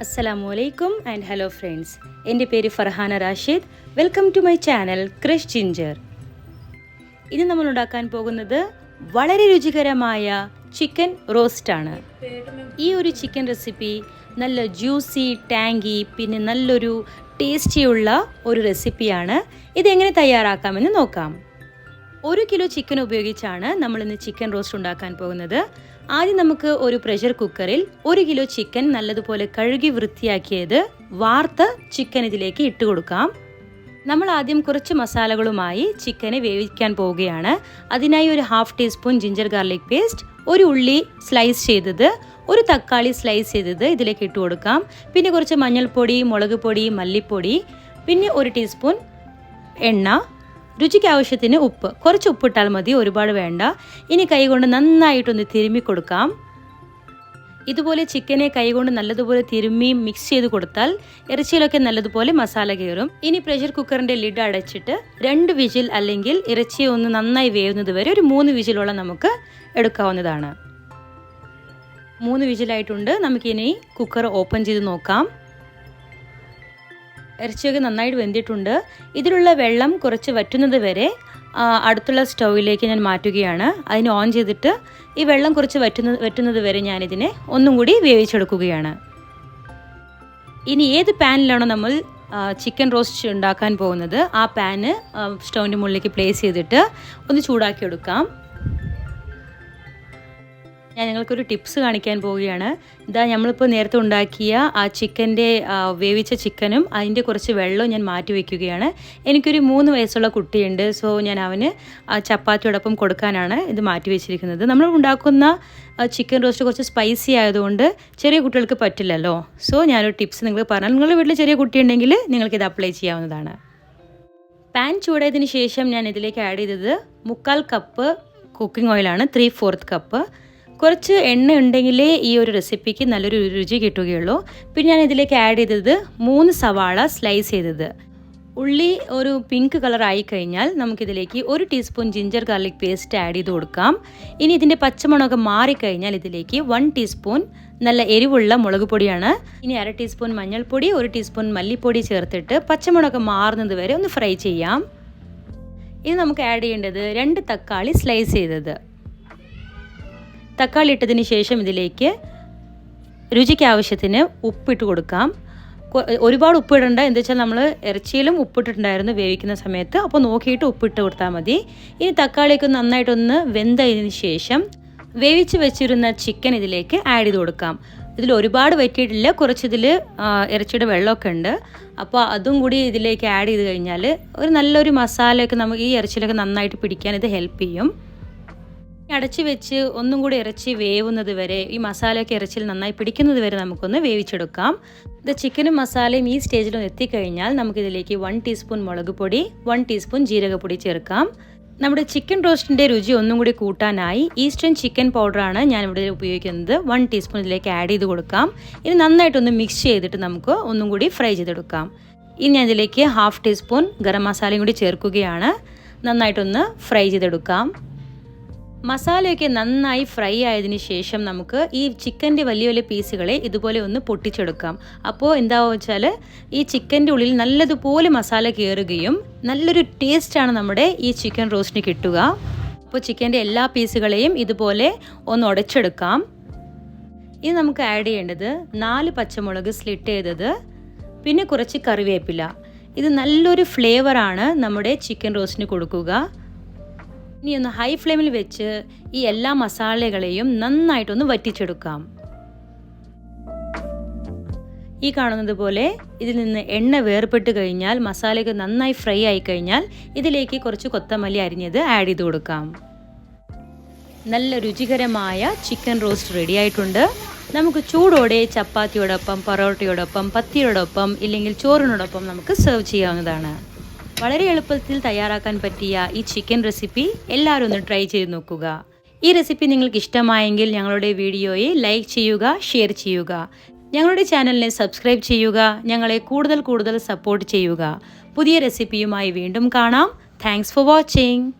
അസ്സലാമു അലൈക്കും and hello friends. എന്റെ പേര് Farhana Rashid. Welcome to my channel crush ginger. ഇന്ന് നമ്മൾ ഉണ്ടാക്കാൻ പോകുന്നത് വളരെ രുചികരമായ ചിക്കൻ റോസ്റ്റ് ആണ് ഈ ഒരു ചിക്കൻ റെസിപ്പി നല്ല ജ്യൂസി ടാങ്കി പിന്നെ നല്ലൊരു ടേസ്റ്റിയുള്ള ഒരു റെസിപ്പിയാണ്. ഇതെങ്ങനെ തയ്യാറാക്കാമെന്ന് നോക്കാം. ഒരു കിലോ ചിക്കൻ ഉപയോഗിച്ചാണ് നമ്മൾ ഇന്ന് ചിക്കൻ റോസ്റ്റ് ഉണ്ടാക്കാൻ പോകുന്നത്. ആദ്യം നമുക്ക് ഒരു പ്രഷർ കുക്കറിൽ ഒരു കിലോ ചിക്കൻ നല്ലതുപോലെ കഴുകി വൃത്തിയാക്കിയത് വാർത്ത് ചിക്കൻ ഇതിലേക്ക് ഇട്ട് കൊടുക്കാം. നമ്മൾ ആദ്യം കുറച്ച് മസാലകളുമായി ചിക്കനെ വേവിക്കാൻ പോവുകയാണ്. അതിനായി ഒരു half teaspoon ginger garlic paste ഒരു ഉള്ളി സ്ലൈസ് ചെയ്തത് ഒരു തക്കാളി സ്ലൈസ് ചെയ്തത് ഇതിലേക്ക് ഇട്ട് കൊടുക്കാം. പിന്നെ കുറച്ച് മഞ്ഞൾപ്പൊടി മുളക് പൊടി മല്ലിപ്പൊടി പിന്നെ ഒരു ടീസ്പൂൺ എണ്ണ രുചിക്ക് ആവശ്യത്തിന് ഉപ്പ്. കുറച്ച് ഉപ്പിട്ടാൽ മതി ഒരുപാട് വേണ്ട. ഇനി കൈകൊണ്ട് നന്നായിട്ടൊന്ന് തിരുമ്മി കൊടുക്കാം. ഇതുപോലെ ചിക്കനെ കൈകൊണ്ട് നല്ലതുപോലെ തിരുമ്മി മിക്സ് ചെയ്ത് കൊടുത്താൽ ഇറച്ചിയിലൊക്കെ നല്ലതുപോലെ മസാല കയറും. ഇനി പ്രഷർ കുക്കറിന്റെ ലിഡ് അടച്ചിട്ട് രണ്ട് വിജിൽ അല്ലെങ്കിൽ ഇറച്ചി ഒന്ന് നന്നായി വേവുന്നത് വരെ ഒരു മൂന്ന് വിജിലോളം നമുക്ക് എടുക്കാവുന്നതാണ്. മൂന്ന് വിജിലായിട്ടുണ്ട്. നമുക്കിനി കുക്കർ ഓപ്പൺ ചെയ്ത് നോക്കാം. ഇറച്ചിയൊക്കെ നന്നായിട്ട് വെന്തിട്ടുണ്ട്. ഇതിലുള്ള വെള്ളം കുറച്ച് വറ്റുന്നത് വരെ അടുത്തുള്ള സ്റ്റൗവിലേക്ക് ഞാൻ മാറ്റുകയാണ്. അതിന് ഓൺ ചെയ്തിട്ട് ഈ വെള്ളം കുറച്ച് വറ്റുന്ന വറ്റുന്നത് വരെ ഞാനിതിനെ ഒന്നും കൂടി വേവിച്ചെടുക്കുകയാണ്. ഇനി ഏത് പാനിലാണോ നമ്മൾ ചിക്കൻ റോസ്റ്റ് ഉണ്ടാക്കാൻ പോകുന്നത് ആ പാന് സ്റ്റൗവിന്റെ മുകളിലേക്ക് പ്ലേസ് ചെയ്തിട്ട് ഒന്ന് ചൂടാക്കി എടുക്കാം ഞാൻ നിങ്ങൾക്കൊരു ടിപ്സ് കാണിക്കാൻ പോവുകയാണ്. ഇതാ നമ്മളിപ്പോൾ നേരത്തെ ഉണ്ടാക്കിയ ആ ചിക്കന്റെ വേവിച്ച ചിക്കനും അതിന്റെ കുറച്ച് വെള്ളവും ഞാൻ മാറ്റി വയ്ക്കുകയാണ് എനിക്കൊരു മൂന്ന് വയസ്സുള്ള കുട്ടിയുണ്ട്. സോ ഞാൻ അവന് ചപ്പാത്തിയോടൊപ്പം കൊടുക്കാനാണ് ഇത് മാറ്റി വെച്ചിരിക്കുന്നത്. നമ്മൾ ഉണ്ടാക്കുന്ന ചിക്കൻ റോസ്റ്റ് കുറച്ച് സ്പൈസി ആയതുകൊണ്ട് ചെറിയ കുട്ടികൾക്ക് പറ്റില്ലല്ലോ. സോ ഞാനൊരു ടിപ്സ് നിങ്ങൾ പറഞ്ഞാൽ നിങ്ങളുടെ വീട്ടിൽ ചെറിയ കുട്ടി കുട്ടിയുണ്ടെങ്കിൽ നിങ്ങൾക്കിത് അപ്ലൈ ചെയ്യാവുന്നതാണ്. പാൻ ചൂടായതിനു ശേഷം ഞാൻ ഇതിലേക്ക് ആഡ് ചെയ്തത് മുക്കാൽ കപ്പ് കുക്കിംഗ് ഓയിലാണ് ത്രീ ഫോർത്ത് കപ്പ്. കുറച്ച് എണ്ണ ഉണ്ടെങ്കിലേ ഈ ഒരു റെസിപ്പിക്ക് നല്ലൊരു രുചി കിട്ടുകയുള്ളൂ. പിന്നെ ഞാൻ ഇതിലേക്ക് ആഡ് ചെയ്തത് മൂന്ന് സവാള സ്ലൈസ് ചെയ്തത്. ഉള്ളി ഒരു പിങ്ക് കളർ ആയി കഴിഞ്ഞാൽ നമുക്കിതിലേക്ക് ഒരു teaspoon ginger garlic paste add ചെയ്ത് കൊടുക്കാം. ഇനി ഇതിന്റെ പച്ചമുളക് മാറിക്കഴിഞ്ഞാൽ ഇതിലേക്ക് വൺ ടീസ്പൂൺ നല്ല എരിവുള്ള മുളക് പൊടിയാണ്. ഇനി അര ടീസ്പൂൺ മഞ്ഞൾപ്പൊടി ഒരു ടീസ്പൂൺ മല്ലിപ്പൊടി ചേർത്തിട്ട് പച്ചമുളക് മാറുന്നത് വരെ ഒന്ന് ഫ്രൈ ചെയ്യാം. ഇനി നമുക്ക് ആഡ് ചെയ്യേണ്ടത് രണ്ട് തക്കാളി സ്ലൈസ് ചെയ്തത്. തക്കാളി ഇട്ടതിന് ശേഷം ഇതിലേക്ക് രുചിക്ക് ആവശ്യത്തിന് ഉപ്പിട്ട് കൊടുക്കാം. ഒരുപാട് ഉപ്പിടണ്ട. എന്താ വെച്ചാൽ നമ്മൾ ഇറച്ചിയിലും ഉപ്പിട്ടിട്ടുണ്ടായിരുന്നു വേവിക്കുന്ന സമയത്ത്. അപ്പോൾ നോക്കിയിട്ട് ഉപ്പിട്ട് കൊടുത്താൽ മതി. ഇനി തക്കാളിയൊക്കെ നന്നായിട്ടൊന്ന് വെന്തതിന് ശേഷം വേവിച്ച് വെച്ചിരുന്ന ചിക്കൻ ഇതിലേക്ക് ആഡ് ചെയ്ത് കൊടുക്കാം. ഇതിൽ ഒരുപാട് വറ്റിയിട്ടില്ല. കുറച്ചിതിൽ ഇറച്ചിയുടെ വെള്ളമൊക്കെ ഉണ്ട്. അപ്പോൾ അതും കൂടി ഇതിലേക്ക് ആഡ് ചെയ്ത് കഴിഞ്ഞാൽ ഒരു നല്ലൊരു മസാലയൊക്കെ നമുക്ക് ഈ ഇറച്ചിയിലൊക്കെ നന്നായിട്ട് പിടിക്കാൻ ഇത് ഹെൽപ്പ് ചെയ്യും. അടച്ചു വെച്ച് ഒന്നും കൂടി ഇറച്ചി വേവുന്നത് വരെ ഈ മസാലയൊക്കെ ഇറച്ചിയിൽ നന്നായി പിടിക്കുന്നത് വരെ നമുക്കൊന്ന് വേവിച്ചെടുക്കാം. ഇത് ചിക്കനും മസാലയും ഈ സ്റ്റേജിലൊന്ന് എത്തിക്കഴിഞ്ഞാൽ നമുക്കിതിലേക്ക് വൺ ടീസ്പൂൺ മുളക് പൊടി വൺ ടീസ്പൂൺ ജീരകപ്പൊടി ചേർക്കാം. നമ്മുടെ ചിക്കൻ റോസ്റ്റിന്റെ രുചി ഒന്നും കൂടി കൂട്ടാനായി ഈസ്റ്റേൺ ചിക്കൻ പൗഡറാണ് ഞാൻ ഇവിടെ ഉപയോഗിക്കുന്നത്. വൺ ടീസ്പൂൺ ഇതിലേക്ക് ആഡ് ചെയ്ത് കൊടുക്കാം. ഇനി നന്നായിട്ടൊന്ന് മിക്സ് ചെയ്തിട്ട് നമുക്ക് ഒന്നും കൂടി ഫ്രൈ ചെയ്തെടുക്കാം. ഇനി ഞാൻ ഇതിലേക്ക് ഹാഫ് ടീസ്പൂൺ ഗരം മസാലയും കൂടി ചേർക്കുകയാണ്. നന്നായിട്ടൊന്ന് ഫ്രൈ ചെയ്തെടുക്കാം. മസാലയൊക്കെ നന്നായി ഫ്രൈ ആയതിനു ശേഷം നമുക്ക് ഈ ചിക്കന്റെ വലിയ വലിയ പീസുകളെ ഇതുപോലെ ഒന്ന് പൊട്ടിച്ചെടുക്കാം. അപ്പോൾ എന്താണെന്ന് വെച്ചാൽ ഈ ചിക്കന്റെ ഉള്ളിൽ നല്ലതുപോലെ മസാല കയറുകയും നല്ലൊരു ടേസ്റ്റാണ് നമ്മുടെ ഈ ചിക്കൻ റോസ്റ്റിന് കിട്ടുക. അപ്പോൾ ചിക്കന്റെ എല്ലാ പീസുകളെയും ഇതുപോലെ ഒന്ന് ഉടച്ചെടുക്കാം. ഇനി നമുക്ക് ആഡ് ചെയ്യേണ്ടത് നാല് പച്ചമുളക് സ്ലിറ്റ് ചെയ്തത് പിന്നെ കുറച്ച് കറിവേപ്പില. ഇത് നല്ലൊരു ഫ്ലേവറാണ് നമ്മുടെ ചിക്കൻ റോസ്റ്റിന് കൊടുക്കുക. ഇനി ഒന്ന് ഹൈ ഫ്ലെയിമിൽ വെച്ച് ഈ എല്ലാ മസാലകളെയും നന്നായിട്ടൊന്ന് വറ്റിച്ചെടുക്കാം. ഈ കാണുന്നത് പോലെ ഇതിൽ നിന്ന് എണ്ണ വേർപെട്ട് കഴിഞ്ഞാൽ മസാലയ്ക്ക് നന്നായി ഫ്രൈ ആയി കഴിഞ്ഞാൽ ഇതിലേക്ക് കുറച്ച് കൊത്തമല്ലി അരിഞ്ഞത് ആഡ് ചെയ്ത് കൊടുക്കാം. നല്ല രുചികരമായ ചിക്കൻ റോസ്റ്റ് റെഡി ആയിട്ടുണ്ട്. നമുക്ക് ചൂടോടെ ചപ്പാത്തിയോടൊപ്പം പൊറോട്ടയോടൊപ്പം പത്തിയോടൊപ്പം ഇല്ലെങ്കിൽ ചോറിനോടൊപ്പം നമുക്ക് സെർവ് ചെയ്യാവുന്നതാണ്. വളരെ എളുപ്പത്തിൽ തയ്യാറാക്കാൻ പറ്റിയ ഈ ചിക്കൻ റെസിപ്പി എല്ലാവരും ഒന്ന് ട്രൈ ചെയ്ത് നോക്കുക. ഈ റെസിപ്പി നിങ്ങൾക്ക് ഇഷ്ടമായെങ്കിൽ ഞങ്ങളുടെ വീഡിയോയെ ലൈക്ക് ചെയ്യുക ഷെയർ ചെയ്യുക. ഞങ്ങളുടെ ചാനലിനെ സബ്സ്ക്രൈബ് ചെയ്യുക ഞങ്ങളെ കൂടുതൽ കൂടുതൽ സപ്പോർട്ട് ചെയ്യുക. പുതിയ റെസിപ്പിയുമായി വീണ്ടും കാണാം. Thanks for watching